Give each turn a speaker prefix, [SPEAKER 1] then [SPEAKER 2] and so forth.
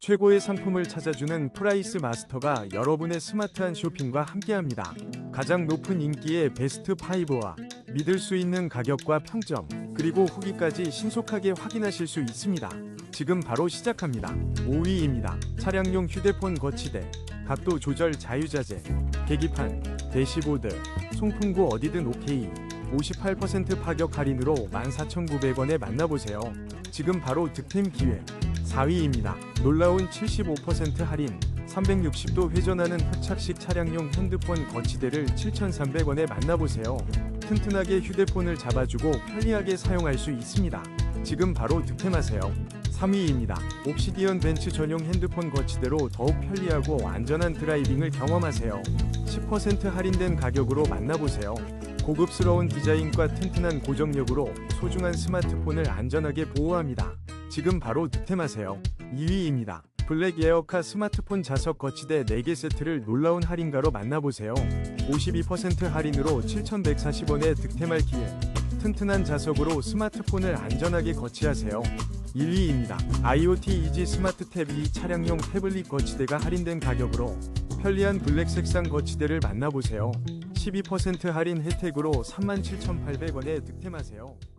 [SPEAKER 1] 최고의 상품을 찾아주는 프라이스 마스터가 여러분의 스마트한 쇼핑과 함께합니다. 가장 높은 인기의 베스트 5와 믿을 수 있는 가격과 평점, 그리고 후기까지 신속하게 확인하실 수 있습니다. 지금 바로 시작합니다. 5위입니다. 차량용 휴대폰 거치대, 각도 조절 자유자재, 계기판, 대시보드, 송풍구 어디든 오케이. 58% 파격 할인으로 14,900원에 만나보세요. 지금 바로 득템 기회. 4위입니다. 놀라운 75% 할인. 360도 회전하는 포착식 차량용 핸드폰 거치대를 7,300원에 만나보세요. 튼튼하게 휴대폰을 잡아주고 편리하게 사용할 수 있습니다. 지금 바로 득템하세요. 3위입니다. 옵시디언 벤츠 전용 핸드폰 거치대로 더욱 편리하고 안전한 드라이빙을 경험하세요. 10% 할인된 가격으로 만나보세요. 고급스러운 디자인과 튼튼한 고정력으로 소중한 스마트폰을 안전하게 보호합니다. 지금 바로 득템하세요. 2위입니다. 블랙 에어카 스마트폰 자석 거치대 4개 세트를 놀라운 할인가로 만나보세요. 52% 할인으로 7,140원에 득템할 기회. 튼튼한 자석으로 스마트폰을 안전하게 거치하세요. 1위입니다. IoT 이지 스마트 탭 2 차량용 태블릿 거치대가 할인된 가격으로 편리한 블랙 색상 거치대를 만나보세요. 12% 할인 혜택으로 37,800원에 득템하세요.